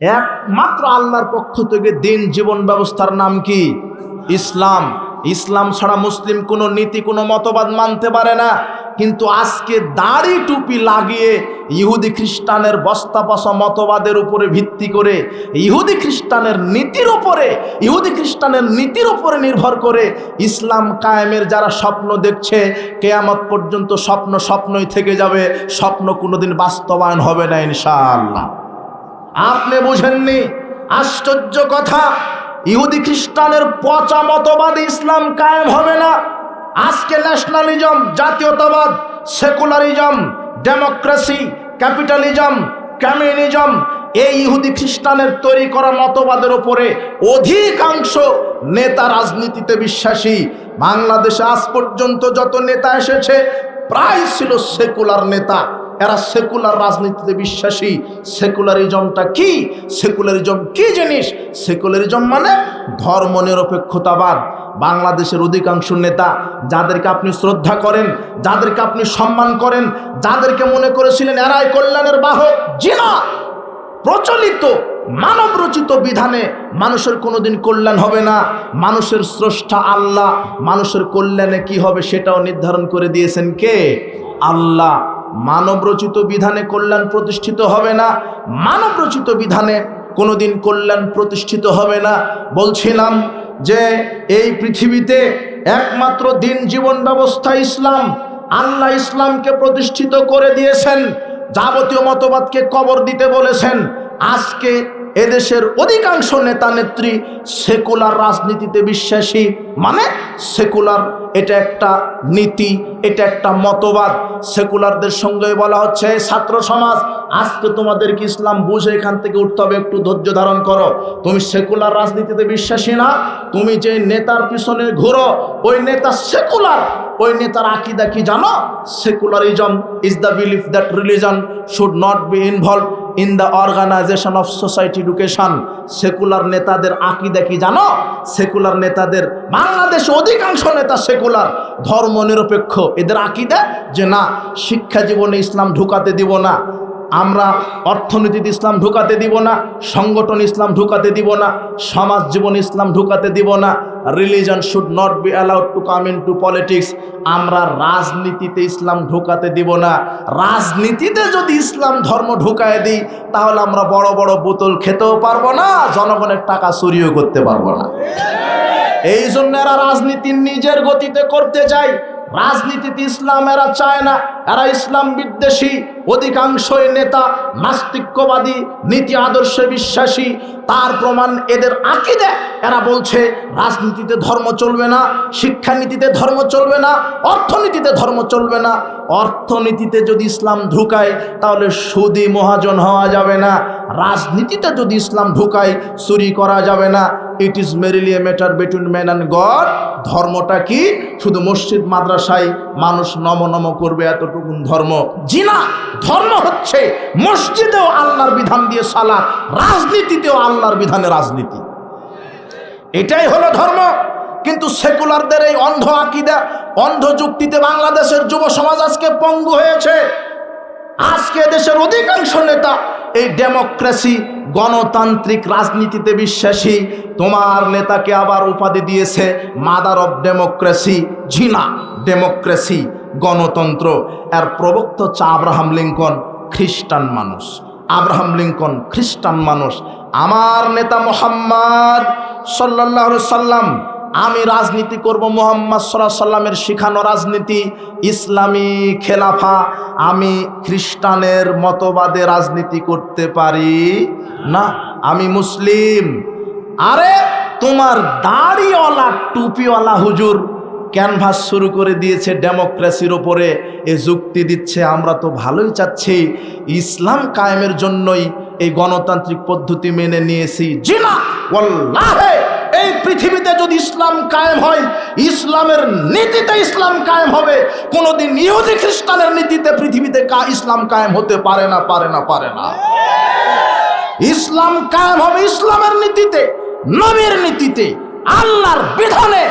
একমাত্র আল্লাহর পক্ষ থেকে দিন জীবন ব্যবস্থার নাম কি? ইসলাম। ইসলাম ছাড়া মুসলিম কোনো নীতি, কোনো মতবাদ মানতে পারে না। কিন্তু আজকে দাড়ি টুপি লাগিয়ে ইহুদি খ্রিস্টানের বস্তা বসা মতবাদের উপরে ভিত্তি করে, ইহুদি খ্রিস্টানের নীতির উপরে, ইহুদি খ্রিস্টানের নীতির উপরে নির্ভর করে ইসলাম কায়েমের যারা স্বপ্ন দেখছে, কেয়ামত পর্যন্ত স্বপ্ন স্বপ্নই থেকে যাবে, স্বপ্ন কোনোদিন বাস্তবায়ন হবে না ইনশাআল্লাহ। আপনি বুঝেননি? আশ্চর্য কথা, ইহুদি খ্রিস্টানের পচা মতবাদ ইসলাম কায়েম হবে না। আজকে ন্যাশনালিজম জাতীয়তাবাদ সেকুলারিজম ডেমোক্রেসি ক্যাপিটালিজম কমিউনিজম এই ইহুদি খ্রিস্টানের তৈরি করা মতবাদের ওপরে অধিকাংশ নেতা রাজনীতিতে বিশ্বাসী। বাংলাদেশে আজ পর্যন্ত যত নেতা এসেছে, প্রায় ছিল সেকুলার নেতা। এরা সেকুলার রাজনীতিতে বিশ্বাসী। সেকুলারিজমটা কি? সেকুলারিজম কি জিনিস? সেকুলারিজম মানে ধর্ম নিরপেক্ষতাবাদ বাংলাদেশের অধিকাংশ নেতা যাদেরকে আপনি শ্রদ্ধা করেন, যাদেরকে আপনি সম্মান করেন, যাদেরকে মনে করেছিলেন এরাই কল্যাণের বাহক, জিনা। প্রচলিত মানব রচিত বিধানে মানুষের কোনোদিন কল্যাণ হবে না। মানুষের স্রষ্টা আল্লাহ, মানুষের কল্যাণে কি হবে সেটাও নির্ধারণ করে দিয়েছেন কে? আল্লাহ। মানব রচিত বিধানে কল্যাণ প্রতিষ্ঠিত হবে না। মানব রচিত বিধানে কোনোদিন কল্যাণ প্রতিষ্ঠিত হবে না। বলছিলাম যে এই পৃথিবীতে একমাত্র দিন জীবন ব্যবস্থা ইসলাম। আল্লাহ ইসলামকে প্রতিষ্ঠিত করে দিয়েছেন। যাবতীয় মতবাদকে কবর দিতে বলেছেন। আজকে এদেশের অধিকাংশ নেতা নেত্রী সেকুলার রাজনীতিতে বিশ্বাসী। মানে সেকুলার, এটা একটা নীতি, এটা একটা মতবাদ। সেকুলারদের সঙ্গে বলা হচ্ছে, "এই ছাত্র সমাজ, আজকে তোমাদেরকে ইসলাম বুঝে এখান থেকে উঠতে হবে, একটু ধৈর্য ধারণ করো। তুমি সেকুলার রাজনীতিতে বিশ্বাসী না, তুমি যে নেতার পিছনে ঘুরো, ওই নেতা সেকুলার, ওই নেতার আকিদা কি জানো? Secularism is the belief that religion should not be involve in the organization of society education secular নেতাদের আকিদা কি জানো? সেকুলার নেতাদের, বাংলাদেশ অধিকাংশ নেতা সেকুলার ধর্ম নিরপেক্ষ এদের আকিদা যে না, শিক্ষা জীবনে ইসলাম ঢুকাতে দিব না। আমরা অর্থনীতিতে ইসলাম ঢুকাতে দিব না, সংগঠন ইসলাম ঢুকাতে দিব না, সমাজ জীবন ইসলাম ঢুকাতে দিব না religion should not be allowed to come in to politics আমরা রাজনীতিতে ইসলাম ঢুকাতে দিব না। রাজনীতিতে যদি ইসলাম ধর্ম ঢুকায় দিই, তাহলে আমরা বড় বড় বোতল খেতেও পারব না, জনগণের টাকা চুরিও করতে পারব না। এই জন্য এরা রাজনীতি নিজের গতিতে করতে চায় রাজনীতিতে ইসলাম, এরা চায় না। এরা ইসলাম বিদ্বেষী, অধিকাংশই নেতা নাস্তিক্যবাদী, নীতি আদর্শে বিশ্বাসী। তার প্রমাণ এদের আকিদে। এরা বলছে, রাজনীতিতে ধর্ম চলবে না, শিক্ষানীতিতে ধর্ম চলবে না, অর্থনীতিতে ধর্ম চলবে না। অর্থনীতিতে যদি ইসলাম ঢুকায়, তাহলে সুদি মহাজন হওয়া যাবে না। রাজনীতিতে যদি ইসলাম ঢুকায়, চুরি করা যাবে না। It is merely a matter between man and God ধর্মটা কি? শুধু মসজিদ, মাদ্রাসায় মানুষ নম নম করবে এতটুকুন ধর্ম। জিনা, ধর্ম হচ্ছে মসজিদেও আল্লাহর বিধান দিয়ে সালাত, রাজনীতিতেও আল্লাহর বিধানে রাজনীতি। এটাই হলো ধর্ম। কিন্তু সেকুলারদের এই অন্ধ আকিদা, অন্ধ যুক্তিতে বাংলাদেশের যুব সমাজ আজকে পঙ্গু হয়েছে। আজকে দেশের অধিকাংশ নেতা এই ডেমোক্রেসি গণতান্ত্রিক রাজনীতিতে বিশ্বাসী, তোমার নেতাকে আবার উপাধি দিয়েছে মাদার অফ ডেমোক্রেসি ঝিনা ডেমোক্রেসি গণতন্ত্র। এর প্রবক্ত হচ্ছে আব্রাহাম লিঙ্কন, খ্রিস্টান মানুষ। আব্রাহাম লিঙ্কন, খ্রিস্টান মানুষ। আমার নেতা মোহাম্মদ সাল্লাহ সাল্লাম আমি রাজনীতি করব মোহাম্মদ সাল্লাহ সাল্লামের শিখানো রাজনীতি, ইসলামী খেলাফা, আমি খ্রিস্টানের মতবাদে রাজনীতি করতে পারি। না, আমি মুসলিম। আরে, তোমার দাড়িওয়ালা, টুপিওয়ালা হুজুর ক্যানভাস শুরু করে দিয়েছে ডেমোক্রেসির ওপরে, এ যুক্তি দিচ্ছে, আমরা তো ভালোই চাচ্ছি, ইসলাম কায়েমের জন্যই এই গণতান্ত্রিক পদ্ধতি মেনে নিয়েছি। জি না ওয়াল্লাহে, এই পৃথিবীতে যদি ইসলাম কায়েম হয়, ইসলামের নীতিতে ইসলাম কায়েম হবে, কোনোদিন ইহুদি খ্রিস্টানের নীতিতে পৃথিবীতে ইসলাম কায়েম হতে পারে না পারে না পারে না। ইসলাম কায়েম হবে ইসলামের নীতিতে, নবীর নীতিতে, আল্লাহর বিধানে।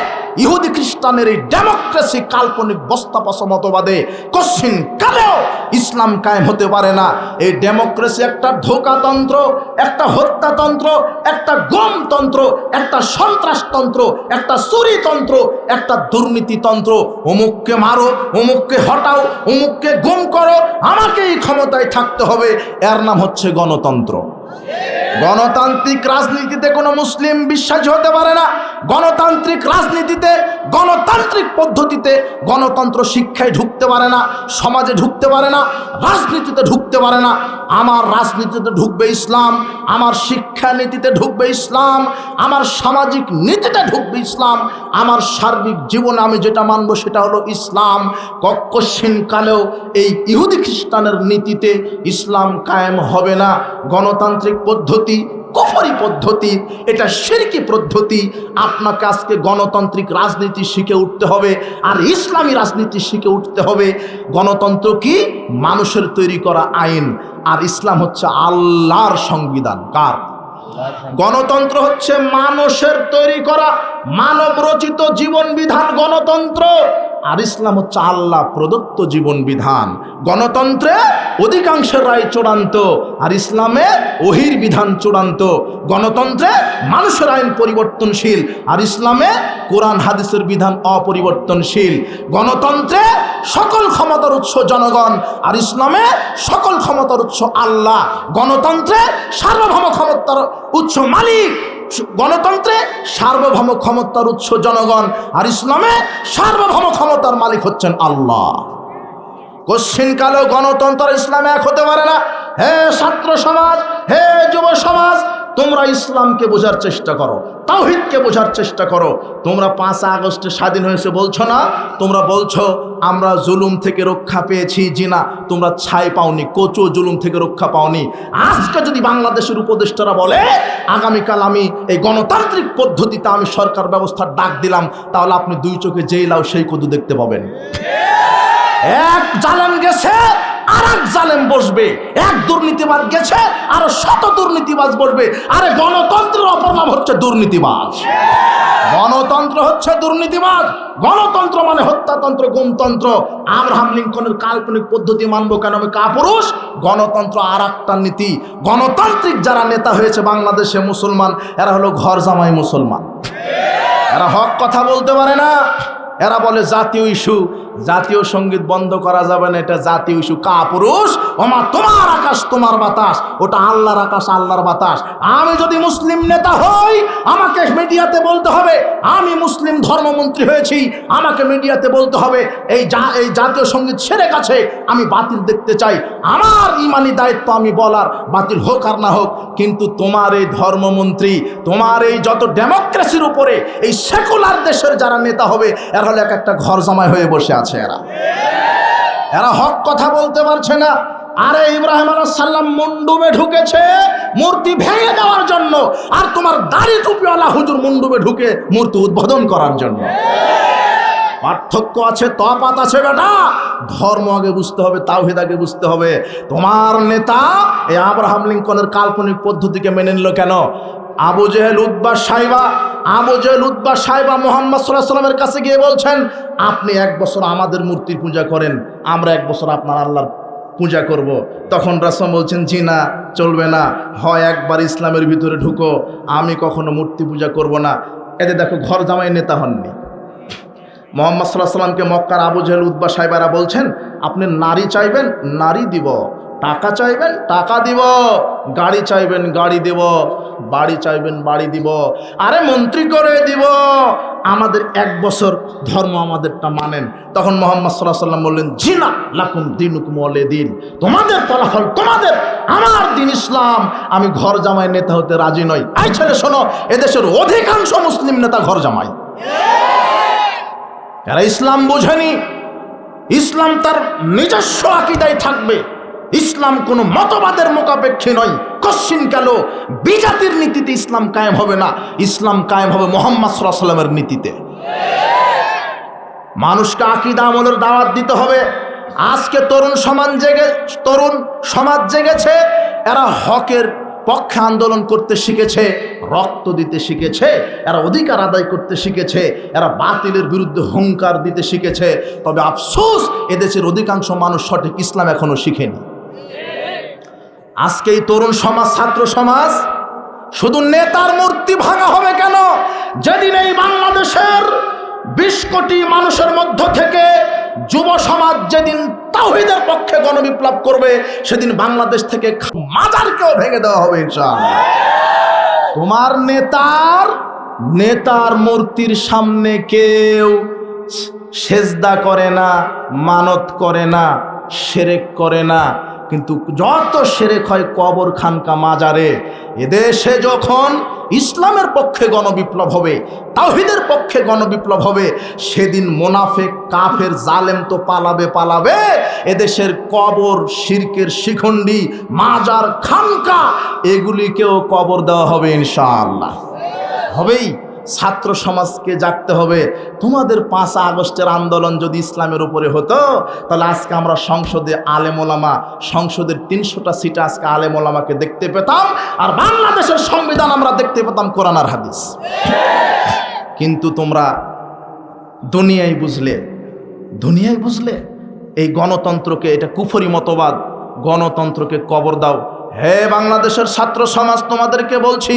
ইহুদি খ্রিস্টানের এই ডেমোক্রেসি কাল্পনিক বস্তাপস মতবাদে কশ্চিন কালেও ইসলাম কায়েম হতে পারে না। এই ডেমোক্রেসি একটা ধোকাতন্ত্র, একটা হত্যাতন্ত্র, একটা গমতন্ত্র, একটা সন্ত্রাসতন্ত্র, একটা চুরিতন্ত্র, একটা দুর্নীতিতন্ত্র। অমুককে মারো, অমুককে হটাও, অমুককে গুম করো আমাকে এই ক্ষমতায় থাকতে হবে। এর নাম হচ্ছে গণতন্ত্র। গণতান্ত্রিক রাজনীতিতে কোনো মুসলিম বিশ্বাসী হতে পারে না। গণতান্ত্রিক রাজনীতিতে, গণতান্ত্রিক পদ্ধতিতে গণতন্ত্র শিক্ষায় ঢুকতে পারে না, সমাজে ঢুকতে পারে না, রাজনীতিতে ঢুকতে পারে না। আমার রাজনীতিতে ঢুকবে ইসলাম, আমার শিক্ষানীতিতে ঢুকবে ইসলাম, আমার সামাজিক নীতিতে ঢুকবে ইসলাম, আমার সার্বিক জীবনে আমি যেটা মানব সেটা হলো ইসলাম। কক্ষসীন কালেও এই ইহুদি খ্রিস্টানের নীতিতে ইসলাম কায়েম হবে না। গণতান্ত্রিক পদ্ধতি, কফরি পদ্ধতি, এটা শিরকি পদ্ধতি। আপনাকে আজকে গণতান্ত্রিক রাজনীতি শিখে উঠতে হবে আর ইসলামী রাজনীতি শিখে উঠতে হবে। গণতন্ত্র কি? মানুষের তৈরি করা আইন। আর ইসলাম হচ্ছে আল্লাহর সংবিধান। কার? গণতন্ত্র হচ্ছে মানুষের তৈরি করা মানব রচিত জীবন বিধান গণতন্ত্র। আর ইসলাম হচ্ছে আল্লাহ প্রদত্ত জীবন বিধান। গণতন্ত্রে অধিকাংশের রায় চূড়ান্ত, আর ইসলামে ওহির বিধান চূড়ান্ত। গণতন্ত্রে মানুষের আইন পরিবর্তনশীল, আর ইসলামে কোরআন, হাদিসের বিধান অপরিবর্তনশীল। গণতন্ত্রে সকল ক্ষমতার উৎস জনগণ, আর ইসলামে সকল ক্ষমতার উৎস আল্লাহ। গণতন্ত্রে সার্বভৌম ক্ষমতার উৎস মালিক গণতন্ত্রে সার্বভৌম ক্ষমতার উৎস জনগণ আর ইসলামে সার্বভৌম ক্ষমতার মালিক হচ্ছেন আল্লাহ। কশ্চিনকালেও গণতন্ত্র ইসলামে এক হতে পারে না। হে ছাত্র সমাজ, হে যুব সমাজ তোমরা ইসলামকে বোঝার চেষ্টা করো, তাওহিদকে বোঝার চেষ্টা করো। তোমরা পাঁচ আগস্টে স্বাধীন হয়েছে বলছো না? তোমরা বলছো, আমরা জুলুম থেকে রক্ষা পেয়েছি, জিনা। তোমরা ছাই পাওনি, কোচো জুলুম থেকে রক্ষা পাওনি। আজকে যদি বাংলাদেশের উপদেষ্টারা বলে, আগামীকাল আমি এই গণতান্ত্রিক পদ্ধতিতে আমি সরকার ব্যবস্থার ডাক দিলাম, তাহলে আপনি দুই চোখে যেই লাও সেই কদু দেখতে পাবেন। এক জালেম গেছে আর এক জালেম বসবে, এক দুর্নীতিবাজ গেছে, আর শত দুর্নীতিবাজ বসবে, আরে গণতন্ত্রের অপর নাম হচ্ছে দুর্নীতিবাজ। গণতন্ত্র হচ্ছে দুর্নীতিবাজ, গণতন্ত্র মানে হত্যাতন্ত্র, গুমতন্ত্র। আব্রাহাম লিঙ্কনের কাল্পনিক পদ্ধতি মানবো কেন আমি কাপুরুষ? গণতন্ত্র আর একটা নীতি। গণতান্ত্রিক যারা নেতা হয়েছে বাংলাদেশে মুসলমান, এরা হলো ঘর জামাই মুসলমান। এরা হক কথা বলতে পারে না, এরা বলে জাতীয় ইস্যু। জাতীয় সংগীত বন্ধ করা যাবে না, এটা জাতীয় ইস্যু। কা পুরুষ ওমা, তোমার আকাশ, তোমার বাতাস। ওটা আল্লাহর আকাশ, আল্লাহর বাতাস। আমি যদি মুসলিম নেতা হই, আমাকে মিডিয়াতে বলতে হবে, আমি মুসলিম ধর্মমন্ত্রী হয়েছি, আমাকে মিডিয়াতে বলতে হবে, এই যা এই জাতীয় সংগীত ছেড়ে গেছে, আমি বাতিল দেখতে চাই। আমার ইমানি দায়িত্ব আমি বলার, বাতিল হোক আর না হোক, কিন্তু তোমার এই ধর্মমন্ত্রী, তোমার এই যত ডেমোক্রেসির উপরে, এই সেকুলার দেশের যারা নেতা হবে, এরা হলে এক একটা ঘর জামাই হয়ে বসে আছে। এরা। এরা হক কথা বলতে পারছে না। আরে ইব্রাহিম সাল্লাম মুন্ডুবে ঢুকেছে, মূর্তি ভেঙে দেওয়ার জন্য। আর তোমার দাড়ি টুপিওয়ালা হুজুর মুন্ডুবে ঢুকে মূর্তি উদ্বোধন করার জন্য। পার্থক্য আছে তফাত আছে বেটা। ধর্ম আগে বুঝতে হবে, তাওহিদ আগে বুঝতে হবে। তোমার নেতা এই আব্রাহাম লিঙ্কনের কাল্পনিক পদ্ধতিকে মেনে নিল কেন? আবু জেহেল উদ্বা সাহেবা আবু জেহেল উদ্বা সাহেবা মোহাম্মদ সাল্লাহ সাল্লামের কাছে গিয়ে বলছেন, আপনি এক বছর আমাদের মূর্তির পূজা করেন, আমরা এক বছর আপনার আল্লাহর পূজা করব। তখন রাসম বলছেন, জি না, চলবে না, হয় একবার ইসলামের ভিতরে ঢুকো, আমি কখনো মূর্তি পূজা করব না। এতে দেখো, ঘর জামাই নেতা হননি। মোহাম্মদ সাল্লাহ সাল্লামকে মক্কার আবু জেহেল উদ্বা সাহেবারা বলছেন, আপনি নারী চাইবেন, নারী দিব। টাকা চাইবেন, টাকা দিব। গাড়ি চাইবেন, গাড়ি দিব। বাড়ি চাইবেন, বাড়ি দিব। আরে মন্ত্রী করে দিব। আমাদের এক বছর ধর্ম আমাদেরটা মানেন। তখন মোহাম্মদ সাল্লাহ সাল্লাম বললেন, জিনা লাকুম দিন হুকুমলে দিন তোমাদের ফলাফল তোমাদের। আমার দিন ইসলাম। আমি ঘর জামাই নেতা হতে রাজি নই। আই ছেলে, শোনো, এদেশের অধিকাংশ মুসলিম নেতা ঘর জামাই। যারা ইসলাম বোঝেনি। ইসলাম তার নিজস্ব আকিদায় থাকবে। ইসলাম কোনো মতবাদের মোকাপেক্ষী নয়। কশ্চিন কালো বিজাতির নীতিতে ইসলাম কায়েম হবে না। ইসলাম কায়েম হবে মোহাম্মদ সাল্লামের নীতিতে। মানুষকে আকিদা আমলের দাওয়াত দিতে হবে। আজকে তরুণ সমাজ জেগে, তরুণ সমাজ জেগেছে। এরা হকের পক্ষে আন্দোলন করতে শিখেছে, রক্ত দিতে শিখেছে, এরা অধিকার আদায় করতে শিখেছে, এরা বাতিলের বিরুদ্ধে হুঙ্কার দিতে শিখেছে। তবে আফসোস, এদেশের অধিকাংশ মানুষ সঠিক ইসলাম এখনও শিখেনি। আজকে এই তরুণ সমাজ, ছাত্র সমাজ, শুধু নেতার মূর্তি ভাঙা হবে কেন? যেদিন এই বাংলাদেশের বিশ কোটি মানুষের মধ্য থেকে যুব সমাজ যেদিন তাহিদের পক্ষে গণবিপ্লব করবে, সেদিন বাংলাদেশ থেকে মাজারকেও ভেঙে দেওয়া হবে তোমার নেতার নেতার মূর্তির সামনে কেউ সেজদা করে না, মানত করে না, সেরেক করে না কিন্তু যত সেরেক হয় কবর খানকা মাজারে, এদেশে যখন ইসলামের পক্ষে গণবিপ্লব হবে, তাওহিদের পক্ষে গণবিপ্লব হবে, সেদিন মোনাফেক, কাফের, জালেম তো পালাবে পালাবে। এদেশের কবর, শিরকের শিখণ্ডি, মাজার, খানকা, এগুলিকেও কবর দেওয়া হবে ইনশাআল্লাহ। হবেই। ছাত্র সমাজকে জাগতে হবে। তোমাদের পাঁচ আগস্টের আন্দোলন যদি ইসলামের উপরে হতো, তাহলে আজকে আমরা সংসদে আলেমোলামা সংসদের তিনশোটা সিটে আজকে আলেমোলামাকে দেখতে পেতাম, আর বাংলাদেশের সংবিধান আমরা দেখতে পেতাম কোরআন আর হাদিস। কিন্তু তোমরা দুনিয়ায় বুঝলে দুনিয়ায় বুঝলে, এই গণতন্ত্রকে, এটা কুফরি মতবাদ, গণতন্ত্রকে কবর দাও হে বাংলাদেশের ছাত্র সমাজ, তোমাদেরকে বলছি,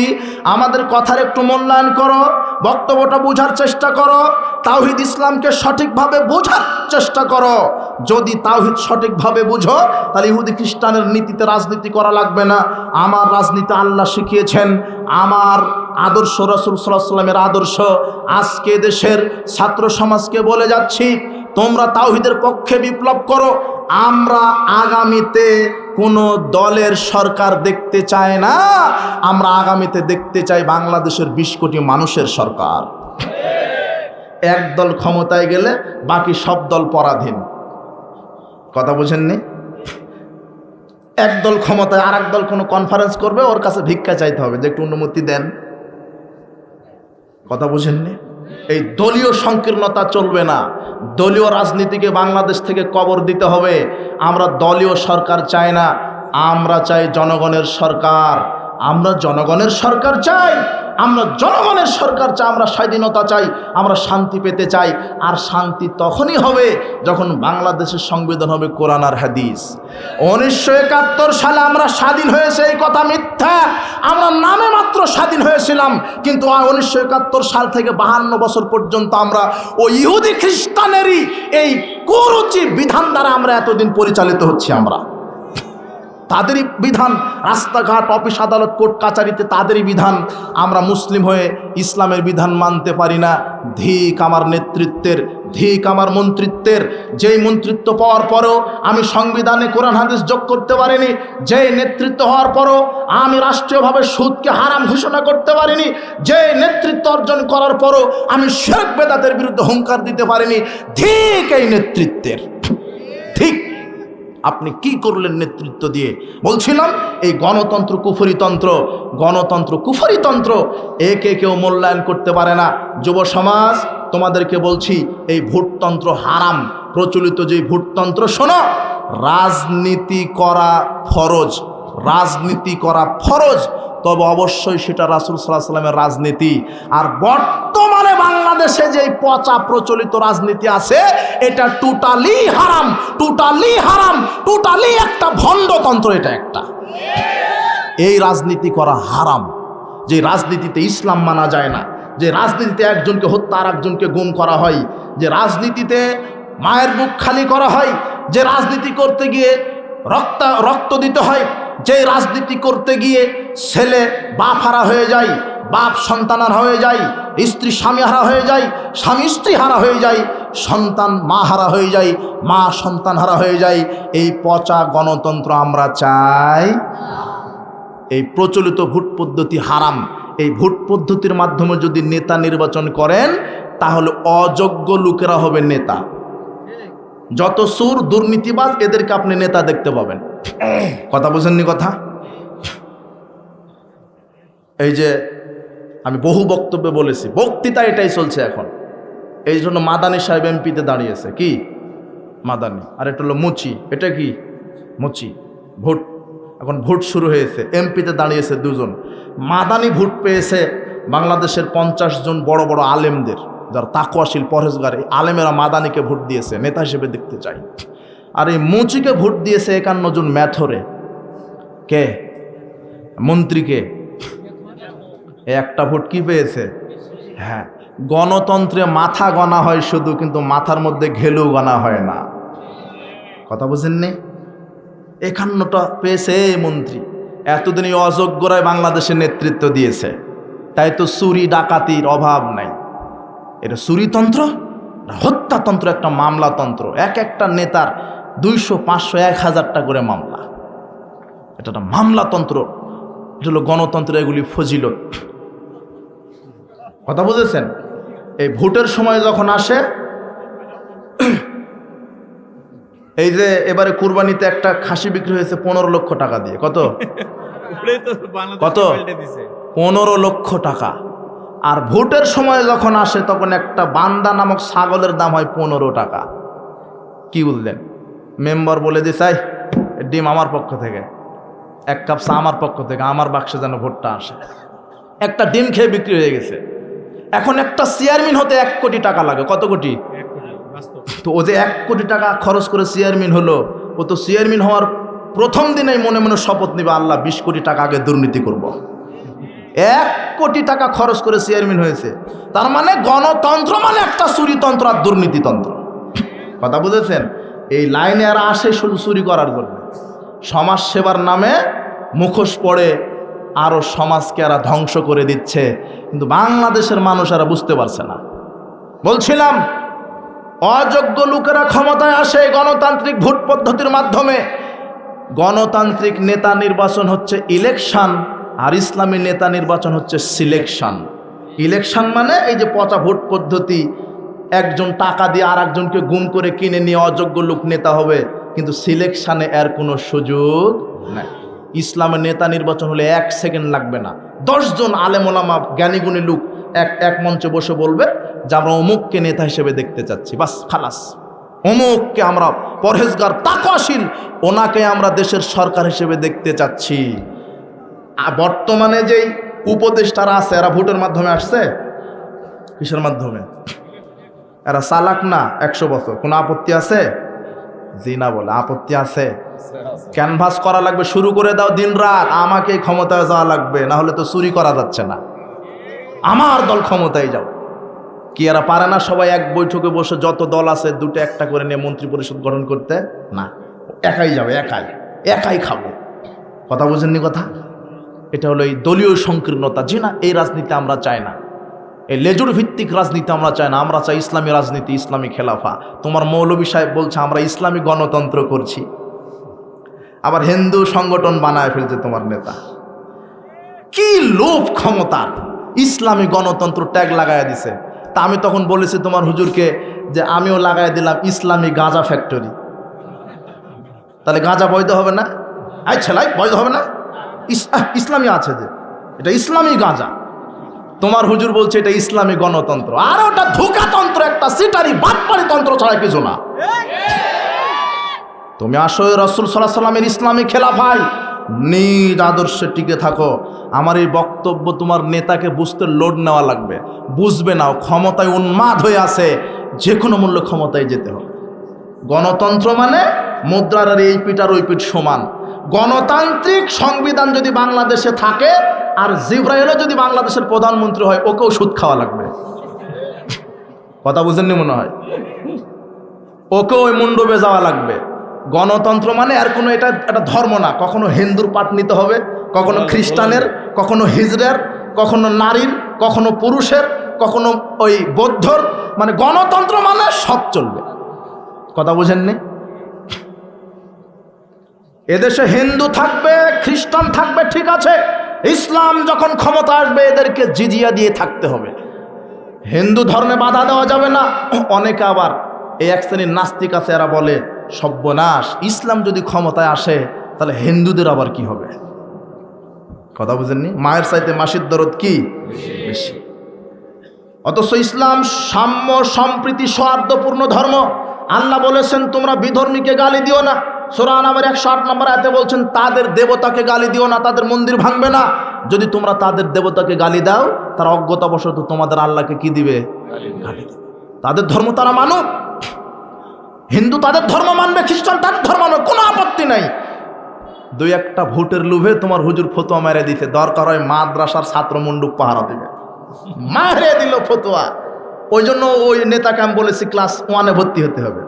আমাদের কথার একটু মূল্যায়ন করো, বক্তব্যটা বোঝার চেষ্টা করো, তাওহিদ ইসলামকে সঠিকভাবে বোঝার চেষ্টা করো। যদি তাওহিদ সঠিকভাবে বুঝো, তাহলে ইহুদি খ্রিস্টানের নীতিতে রাজনীতি করা লাগবে না। আমার রাজনীতি আল্লাহ শিখিয়েছেন, আমার আদর্শ রসুল সাল্লাহ সাল্লামের আদর্শ। আজকে দেশের ছাত্র সমাজকে বলে যাচ্ছি, তোমরা তাওহিদের পক্ষে বিপ্লব করো, আমরা আগামীতে কোনো দলের সরকার দেখতে চায় না। আমরা আগামীতে দেখতে চাই বাংলাদেশের বিশ কোটি মানুষের সরকার। এক দল ক্ষমতায় গেলে বাকি সব দল পরাধীন। কথা বোঝেননি? এক দল ক্ষমতায় আর দল কোনো কনফারেন্স করবে, ওর কাছে ভিক্ষা চাইতে হবে। যে একটু অনুমতি দেন। কথা বুঝেননি? এই দলীয় সংকীর্ণতা চলবে না। দলীয় রাজনীতিকে বাংলাদেশ থেকে কবর দিতে হবে। আমরা দলীয় সরকার চাই না, আমরা চাই জনগণের সরকার। আমরা জনগণের সরকার চাই। আমরা জনগণের সরকার চাই, আমরা স্বাধীনতা চাই, আমরা শান্তি পেতে চাই। আর শান্তি তখনই হবে যখন বাংলাদেশের সংবিধান হবে কোরআন আর হাদিস। উনিশশো একাত্তর সালে আমরা স্বাধীন হয়েছে, এই কথা মিথ্যা। আমরা নামে মাত্র স্বাধীন হয়েছিলাম, কিন্তু উনিশশো একাত্তর সাল থেকে বাহান্ন বছর পর্যন্ত আমরা ও ইহুদি খ্রিস্টানেরই এই কুরুচি বিধান দ্বারা আমরা এতদিন পরিচালিত হচ্ছি আমরা। তাদেরই বিধান। রাস্তাঘাট, অফিস, আদালত, কোর্ট, কাচারিতে তাদেরই বিধান। আমরা মুসলিম হয়ে ইসলামের বিধান মানতে পারি না। ধিক আমার নেতৃত্বের, ধিক আমার মন্ত্রিত্বের। যেই মন্ত্রিত্ব পাওয়ার পরেও আমি সংবিধানে কোরআন, হাদিস যোগ করতে পারিনি, যেই নেতৃত্ব হওয়ার পরও আমি রাষ্ট্রীয়ভাবে সুদকে হারাম ঘোষণা করতে পারিনি যে নেতৃত্ব অর্জন করার পরও আমি শেখ বেদাতের বিরুদ্ধে হুঙ্কার দিতে পারিনি। ঠিক এই নেতৃত্বের। ঠিক আপনি কি করলেন নেতৃত্ব দিয়ে? বলছিলাম, এই গণতন্ত্র কুফরিতন্ত্র গণতন্ত্র কুফরিতন্ত্র একে কেউ মূল্যায়ন করতে পারে না। যুব সমাজ, তোমাদেরকে বলছি, এই ভোটতন্ত্র হারাম। প্রচলিত যে ভোটতন্ত্র, শোনো, রাজনীতি করা ফরজ। রাজনীতি করা ফরজ, তবে অবশ্যই সেটা রাসুল সাল্লাহ সাল্লামের রাজনীতি। আর বর্তমানে বাংলাদেশে যে পচা প্রচলিত রাজনীতি আছে, এটা টোটালি হারাম টোটালি হারাম টোটালি একটা ভণ্ডতন্ত্র, এটা একটা। এই রাজনীতি করা হারাম। যে রাজনীতিতে ইসলাম মানা যায় না, যে রাজনীতিতে একজনকে হত্যা আর একজনকে গুম করা হয়, যে রাজনীতিতে মায়ের বুক খালি করা হয়, যে রাজনীতি করতে গিয়ে রক্ত রক্ত দিতে হয়, যে রাজনীতি করতে গিয়ে ছেলে বাপ হারা হয়ে যায় বাপ সন্তানার হয়ে যায়, স্ত্রী স্বামী হারা হয়ে যায়, স্বামী স্ত্রী হারা হয়ে যায়, সন্তান মা হারা হয়ে যায়, মা সন্তান হারা হয়ে যায়। এই পচা গণতন্ত্র আমরা চাই। এই প্রচলিত ভোট পদ্ধতি হারাম। এই ভোট পদ্ধতির মাধ্যমে যদি নেতা নির্বাচন করেন, তাহলে অযোগ্য লোকেরা হবে নেতা। যত সুর দুর্নীতিবাজ, এদেরকে আপনি নেতা দেখতে পাবেন। কথা বোঝেননি কথা? এই যে আমি বহু বক্তব্যে বলেছি বক্তৃতা এটাই চলছে এখন। এই জন্য মাদানি সাহেব এমপিতে দাঁড়িয়েছে। কি? মাদানি। আর এটা হলো মুচি। এটা কি? মুচি। ভোট। এখন ভোট শুরু হয়েছে। এমপিতে দাঁড়িয়েছে দুজন। মাদানি ভোট পেয়েছে বাংলাদেশের পঞ্চাশ জন বড় বড় আলেমদের, যার তাকুয়াশীল পরেশগার এই আলেমেরা মাদানিকে ভোট দিয়েছে, নেতা হিসেবে দেখতে চাই। আর এই মুচিকে ভোট দিয়েছে একান্ন জন ম্যাথরে। কে? মন্ত্রীকে একটা ভোট কি পেয়েছে। হ্যাঁ গণতন্ত্রে মাথা গণা হয় শুধু, কিন্তু মাথার মধ্যে ঘেলু গণা হয় না। কথা বুঝেননি? একান্নটা পেয়েছে মন্ত্রী। এতদিন এই অযোগ্যরাই বাংলাদেশের নেতৃত্ব দিয়েছে। তাই তো চুরি, ডাকাতির অভাব নাই। এটা চুরিতন্ত্র হত্যাতন্ত্র? একটা মামলাতন্ত্র। এক একটা নেতার দুইশো, পাঁচশো, এক হাজারটা করে মামলা। এটা একটা মামলাতন্ত্র। এটা হলো গণতন্ত্র, এগুলি ফজিলত। কথা বুঝেছেন? এই ভোটের সময় যখন আসে এই যে এবারে কুরবানিতে একটা খাসি বিক্রি হয়েছে পনেরো লক্ষ টাকা দিয়ে কত? কত? পনেরো লক্ষ টাকা। আর ভোটের সময় যখন আসে তখন একটা বান্দা নামক ছাগলের দাম হয় পনেরো টাকা। কি বললেন? মেম্বার বলে দিছাই ডিম আমার পক্ষ থেকে। এক কাপ চা আমার পক্ষ থেকে আমার বাক্সে যেন ভোটটা আসে। একটা ডিম খেয়ে বিক্রি হয়ে গেছে। এখন একটা চেয়ারম্যান হতে এক কোটি টাকা লাগে। কত কোটি? তো ও যে এক কোটি টাকা খরচ করে চেয়ারম্যান হলো ও তো চেয়ারম্যান হওয়ার প্রথম দিনেই মনে মনে শপথ নিবে আল্লাহ বিশ কোটি টাকা আগে দুর্নীতি করব। এক কোটি টাকা খরচ করে চেয়ারম্যান হয়েছে। তার মানে গণতন্ত্র মানে একটা চুরিতন্ত্র আর দুর্নীতিতন্ত্র। কথা বুঝেছেন? এই লাইনে আর আসে শুধু চুরি করার জন্য। সমাজ সেবার নামে মুখোশ পড়ে আরও সমাজকে এরা ধ্বংস করে দিচ্ছে। কিন্তু বাংলাদেশের মানুষ এরা বুঝতে পারছে না। বলছিলাম, অযোগ্য লোকেরা ক্ষমতায় আসে গণতান্ত্রিক ভোট পদ্ধতির মাধ্যমে। গণতান্ত্রিক নেতা নির্বাচন হচ্ছে ইলেকশন, আর ইসলামী নেতা নির্বাচন হচ্ছে সিলেকশন। ইলেকশন মানে এই যে পচা ভোট পদ্ধতি, একজন টাকা দিয়ে আর একজনকে গুম করে কিনে নিয়ে অযোগ্য লোক নেতা হবে, কিন্তু সিলেকশনে এর কোনো সুযোগ নাই। ইসলামের নেতা নির্বাচন হলে এক সেকেন্ড লাগবে না। দশজন আলেমোলামা জ্ঞানীগুণী লোক এক এক মঞ্চে বসে বলবে, যে আমরা অমুককে নেতা হিসেবে দেখতে চাচ্ছি। বাস, খালাস। অমুককে আমরা পরহেজগার তাকশীল ওনাকে আমরা দেশের সরকার হিসেবে দেখতে চাচ্ছি। বর্তমানে যেই উপদেষ্টারা আছে, এরা ভোটের মাধ্যমে আসছে? কিসের মাধ্যমে? এরা চালাক না, একশো বছর। কোনো আপত্তি আছে? জি না বলে। আপত্তি আছে? ক্যানভাস করা লাগবে, শুরু করে দাও দিন রাত। আমাকে ক্ষমতায় যাওয়া লাগবে না হলে তো চুরি করা যাচ্ছে না। আমার দল ক্ষমতায় যাও। কি এরা পারে না সবাই এক বৈঠকে বসে যত দল আছে, দুটো একটা করে নিয়ে মন্ত্রী পরিষদ গঠন করতে? না। একাই যাবে, একাই। একাই খাবে। কথা বুঝেননি কথা? এটা হলো এই দলীয় সংকীর্ণতা। যে না, এই রাজনীতি আমরা চাই না। এই লেজুর ভিত্তিক রাজনীতি আমরা চাই না। আমরা চাই ইসলামী রাজনীতি, ইসলামী খেলাফা। তোমার মৌলবী সাহেব বলছে, আমরা ইসলামী গণতন্ত্র করছি। আবার হিন্দু সংগঠন বানায় ফেলছে তোমার নেতা। কি লোভ ক্ষমতা? ইসলামী গণতন্ত্র ট্যাগ লাগায় দিছে। তা আমি তখন বলেছি তোমার হুজুরকে যে আমিও লাগাই দিলাম ইসলামী গাঁজা ফ্যাক্টরি। তাহলে গাঁজা বৈধ হবে না? আই ছেলাই, বৈধ হবে না? ইসলামী আছে যে। এটা ইসলামী গাঁজা। তোমার হুজুর বলছে এটা ইসলামী গণতন্ত্র। আর ওটা ধোকাতন্ত্র, একটা সিটারি বাটপারি তন্ত্র ছাড়া কিছু না। তুমি আসো রসুল সাল্লাহ সাল্লামের ইসলামী খেলাফাই নিজ আদর্শে টিকে থাকো। আমার এই বক্তব্য তোমার নেতাকে বুঝতে লোড নেওয়া লাগবে। বুঝবে না ক্ষমতায় উন্মাদ হয়ে আছে। যে কোনো মূল্য ক্ষমতায় যেতে হবে। গণতন্ত্র মানে মুদ্রার আর এই পিঠ আর ওই পিঠ সমান। গণতান্ত্রিক সংবিধান যদি বাংলাদেশে থাকে, আর জিব্রাইলও যদি বাংলাদেশের প্রধানমন্ত্রী হয়, ওকেও সুদ খাওয়া লাগবে। কথা বুঝেননি মনে হয়? ওকে ওই মণ্ডপে যাওয়া লাগবে। গণতন্ত্র মানে আর কোনো এটা একটা ধর্ম না। কখনো হিন্দুর পাঠ নিতে হবে কখনো খ্রিস্টানের কখনো হিজড়ের কখনো নারীর কখনো পুরুষের কখনো ওই বৌদ্ধর। মানে গণতন্ত্র মানে সব চলবে। কথা বুঝেননি? এদেশে হিন্দু থাকবে খ্রিস্টান থাকবে ঠিক আছে। ইসলাম যখন ক্ষমতা আসবে এদেরকে জিজিয়া দিয়ে থাকতে হবে। হিন্দু ধর্মে বাধা দেওয়া যাবে না। অনেকে আবার এই এক শ্রেণির নাস্তিক আছে এরা বলে সব্যনাশ। ইসলাম যদি ক্ষমতায় আসে, তাহলে হিন্দুদের আবার কি হবে? কথা বুঝেননি? মায়ের চাইতে মাসির দরদ কি? বেশি। অথচ ইসলাম সাম্য, সম্প্রীতি, সৌহার্দ্যপূর্ণ ধর্ম। আল্লাহ বলেছেন, তোমরা বিধর্মীকে গালি দিও না। সোরা নামের একশো আট নম্বর আয়তে বলছেন, তাদের দেবতাকে গালি দিও না, তাদের মন্দির ভাঙবে না। যদি তোমরা তাদের দেবতাকে গালি দাও, তারা অজ্ঞতাবশত তোমাদের আল্লাহকে কি দিবে? গালি দিবে। তাদের ধর্ম তারা মানুক। হিন্দু তাদের ধর্ম মানবে, খ্রিস্টান তাদের ধর্ম মানবে, কোনো আপত্তি নাই। দুই একটা ভোটের লোভে তোমার হুজুর ফতোয়া মেরে দিতে দরকার হয় মাদ্রাসার ছাত্র মন্ডুক পাহারা দিবে। মারে দিল ফতোয়া। ওই জন্য ওই নেতাকে আমি বলেছি, ক্লাস ওয়ানে ভর্তি হতে হবে।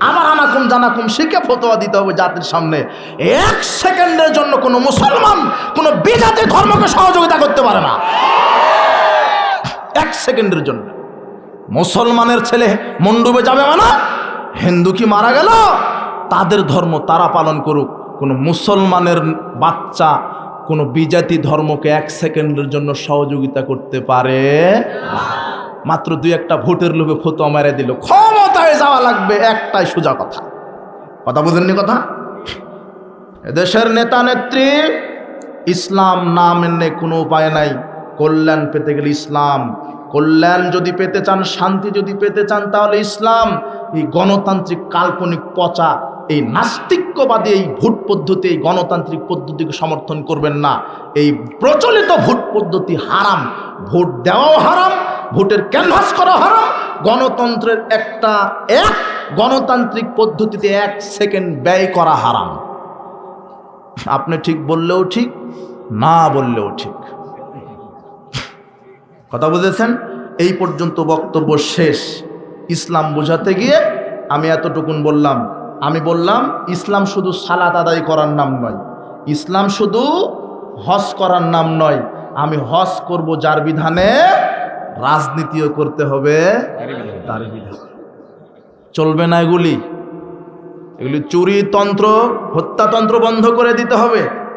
আমার আনাকুম জানাকুম শিখে ফতোয়া দিতে হবে জাতির সামনে। এক সেকেন্ডের জন্য কোনো মুসলমান, কোনো বিজাতি ধর্মকে সহযোগিতা করতে পারে না। এক সেকেন্ডের জন্য। মুসলমানের ছেলে মন্ডুবে যাবে মানে হিন্দু কি মারা গেল? তাদের ধর্ম তারা পালন করুক। কোনো মুসলমানের বাচ্চা কোনো বিজাতি ধর্মকে এক সেকেন্ডের জন্য সহযোগিতা করতে পারে মাত্র দুই একটা ভোটের লোভে ফতো মেরে দিল। ক্ষমতায় যাওয়া লাগবে একটাই সোজা কথা। কথা বোঝেননি কথা? এদেশের নেতা নেত্রী, ইসলাম না মেনে কোনো উপায় নাই। কল্যাণ পেতে গেলে ইসলাম কল্যাণ যদি পেতে চান, শান্তি যদি পেতে চান, তাহলে ইসলাম, এই গণতান্ত্রিক কাল্পনিক পচা, এই নাস্তিক্যবাদী, এই ভোট পদ্ধতি, এই গণতান্ত্রিক পদ্ধতিকে সমর্থন করবেন না। এই প্রচলিত ভোট পদ্ধতি হারাম। ভোট দেওয়াও হারাম, ভোটের ক্যানভাস করা হারাম, গণতন্ত্রের একটা এক, গণতান্ত্রিক পদ্ধতিতে এক সেকেন্ড ব্যয় করা হারাম। আপনি ঠিক বললেও ঠিক, না বললেও ঠিক। কথা বুঝেছেন? এই পর্যন্ত বক্তব্য শেষ। ইসলাম বোঝাতে গিয়ে আমি এতটুকুন বললাম। আমি বললাম ইসলাম শুধু সালাত আদায় করার নাম নয়। ইসলাম শুধু হজ করার নাম নয়। আমি হজ করব যার বিধানে রাজনীতিও করতে হবে তার বিধানে। চলবে না এগুলি। এগুলি চুরি তন্ত্র হত্যাতন্ত্র বন্ধ করে দিতে হবে।